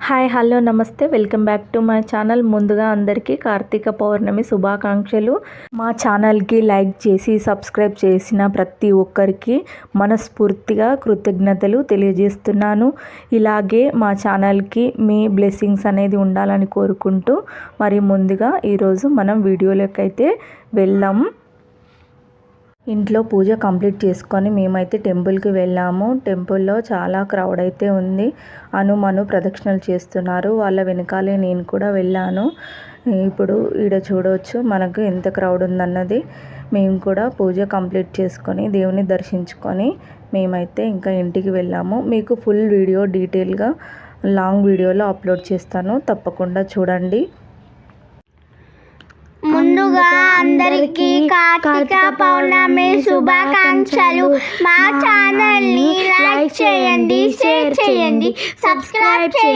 Hi hello నమస్తే. Welcome back to my channel. ముందుగా అందరికీ కార్తీక పౌర్ణమి శుభాకాంక్షలు. మా ఛానల్కి లైక్ చేసి సబ్స్క్రైబ్ చేసిన ప్రతి ఒక్కరికి మనస్ఫూర్తిగా కృతజ్ఞతలు తెలియజేస్తున్నాను. ఇలాగే మా ఛానల్కి మీ బ్లెస్సింగ్స్ అనేది ఉండాలని కోరుకుంటూ మరి ముందుగా ఈరోజు మనం వీడియోలోకి అయితే వెళ్దాం. ఇంట్లో పూజ కంప్లీట్ చేసుకొని మేమైతే టెంపుల్కి వెళ్ళాము. టెంపుల్లో చాలా క్రౌడ్ అయితే ఉంది. అనుమను ప్రదక్షిణలు చేస్తున్నారు. వాళ్ళ వెనకాలే నేను కూడా వెళ్ళాను. ఇప్పుడు ఈడ చూడవచ్చు మనకు ఎంత క్రౌడ్ ఉందన్నది. మేము కూడా పూజ కంప్లీట్ చేసుకొని దేవుని దర్శించుకొని మేమైతే ఇంకా ఇంటికి వెళ్ళాము. మీకు ఫుల్ వీడియో డీటెయిల్గా లాంగ్ వీడియోలో అప్లోడ్ చేస్తాను. తప్పకుండా చూడండి. ముందుగా కార్తీక పౌర్ణమి శుభాకాంక్షలు. మా ఛానల్ని లైక్ చేయండి షేర్ చేయండి సబ్స్క్రైబ్ చేయండి.